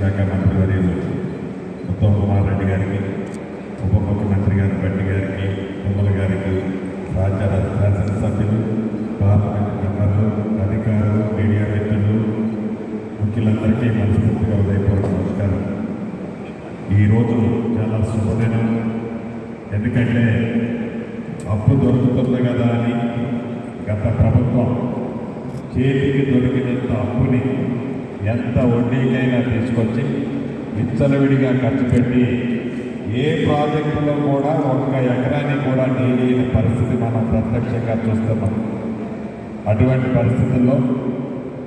శాఖ మంత్రి వర్యులు ఉత్తమ్ కుమార్ రెడ్డి గారికి ఉప ముఖ్యమంత్రి గారి బట్టి గారికి తుమ్మల గారికి రాజ్య శాసనసభ్యులు పార్లమెంట్ మెంబర్లు అధికారులు మీడియా మిత్రులు ముఖ్యులందరికీ మనస్ఫూర్తిగా ఉదయపూర్వక నమస్కారం. ఈరోజు చాలా శుభదినం. ఎందుకంటే అప్పు దొరుకుతుంది కదా అని గత ప్రభుత్వం చేతికి దొరికి ఎంత వడ్డీకైనా తీసుకొచ్చి విచ్చలవిడిగా ఖర్చు పెట్టి ఏ ప్రాజెక్టులో కూడా ఒక్క ఎకరానికి కూడా నీళ్ళని పరిస్థితి మనం ప్రత్యక్షంగా చూస్తున్నాం. అటువంటి పరిస్థితుల్లో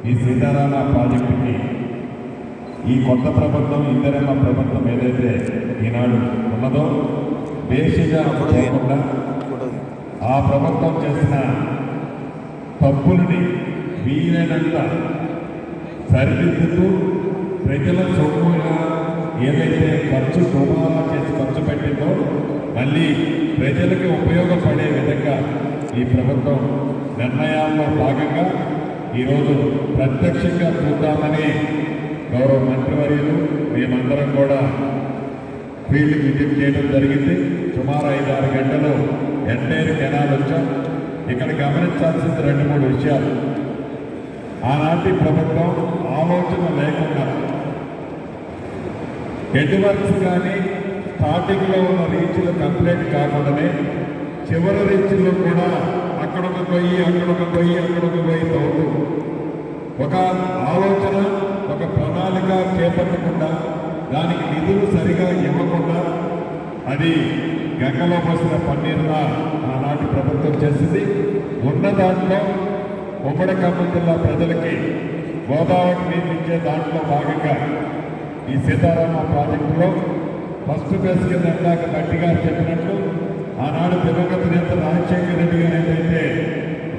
ఈ సీతారామ ప్రాజెక్టుకి ఈ కొత్త ప్రభుత్వం ఇందిరమ్మ ప్రభుత్వం ఏదైతే ఈనాడు ఉన్నదో బేసిగా అవ్వకుండా ఆ ప్రభుత్వం చేసిన తప్పులని వీలైనంత సరిదిద్దుతూ ప్రజల సొమ్ముగా ఏదైతే ఖర్చు దుమారా చేసి ఖర్చు పెట్టిందో మళ్ళీ ప్రజలకి ఉపయోగపడే విధంగా ఈ ప్రభుత్వం నిర్ణయాల్లో భాగంగా ఈరోజు ప్రత్యక్షంగా చూద్దామని గౌరవ మంత్రివర్యులు మేమందరం కూడా ఫీల్డ్ విజిట్ చేయడం జరిగింది. సుమారు ఐదు ఆరు గంటలు ఎంటైర్ కెనాల్ వచ్చాం. ఇక్కడ గమనించాల్సింది రెండు మూడు విషయాలు. ఆనాటి ప్రభుత్వం ఆలోచన లేకుండా హెడ్ వర్క్స్ కానీ స్టార్టింగ్లో ఉన్న రీచ్లు కంప్లీట్ కాకుండానే చివరి రీచ్లో కూడా అక్కడొక పోయి అక్కడొక పోయి అక్కడొక పోయి తవ్వుతూ ఒక ఆలోచన ఒక ప్రణాళిక చేపట్టకుండా దానికి నిధులు సరిగా ఇవ్వకుండా అది గంగలో పోసిన పన్నీరులా ఆనాటి ప్రభుత్వం చేసింది. ఉన్న దాంట్లో ఉమ్మడి ఖమ్మం జిల్లా ప్రజలకి గోదావరి నీళ్ళు ఇచ్చే దాంట్లో భాగంగా ఈ సీతారామ ప్రాజెక్టులో ఫస్ట్ ఫేజ్ కింద ఇందాక గట్టి గారు చెప్పినట్లు ఆనాడు దివంగత నేత రాజశేఖర రెడ్డి గారు ఏదైతే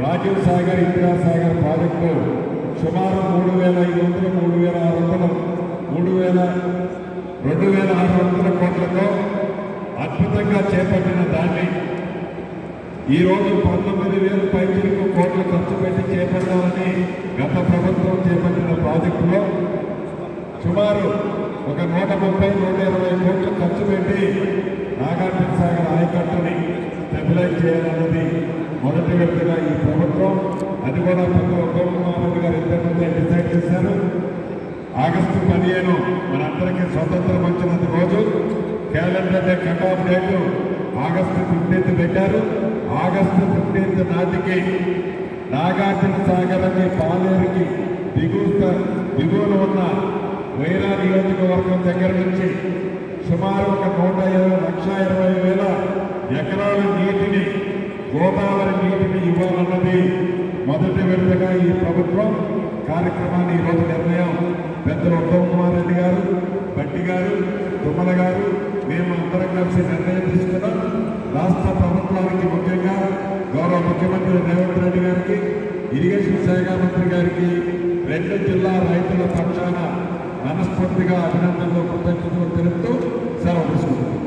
రాజీవ్ సాగర్ ఇందిరాసాగర్ ప్రాజెక్టు సుమారు మూడు వేల ఐదు వందలు మూడు వేల ఆరు వందలు మూడు వేల రెండు వేల ఆరు వందల కోట్లతో అద్భుతంగా చేపట్టిన దాన్ని ఈ రోజు పంతొమ్మిది వేల పైచిలకు కోట్ల ఖర్చు పెట్టి చేపట్టాలని గత ప్రభుత్వం చేపట్టిన ప్రాజెక్టులో సుమారు ఒక నూట ముప్పై నూట ఇరవై కోట్లు ఖర్చు పెట్టి నాగార్జున సాగర్ ఆయకట్టుని స్టెబిలైజ్ చేయాలన్నది మొదటి వ్యక్తిగా ఈ ప్రభుత్వం. అది కూడా పెద్ద ఉత్తమకుమారెడ్డి గారు ఇద్దరు డిసైడ్ చేశారు. ఆగస్టు పదిహేను మనందరికీ స్వతంత్రం వచ్చినంత రోజు calendar day cut off date August fifteenth పెట్టారు. ఆగస్టు ఫిఫ్టీన్త్ నాటికి నాగార్జున సాగర్ అనే పాలేరుకి దిగువ దిగువన ఉన్న వైరా నియోజకవర్గం దగ్గర నుంచి సుమారు ఒక నూట ఇరవై లక్ష ఇరవై వేల ఎకరాల నీటిని గోదావరి నీటిని ఇవ్వాలన్నది మొదటి విడతగా ఈ ప్రభుత్వం కార్యక్రమాన్ని ఈరోజు నిర్ణయం పెద్దలు ఉత్తమ్ కుమార్ రెడ్డి గారు బట్టి గారు తుమ్మల గారు మేము అందరం కలిసి నిర్ణయం తీసుకున్నాం. రాష్ట్ర ప్రభుత్వానికి ముఖ్యంగా గౌరవ ముఖ్యమంత్రి రేవంత్ రెడ్డి గారికి ఇరిగేషన్ శాఖ మంత్రి గారికి రెండు జిల్లా రైతుల పక్షాన మనస్ఫూర్తిగా అభినందనలు కృతజ్ఞతలు తెలుపుతూ సెలవు తీసుకుంటున్నాం.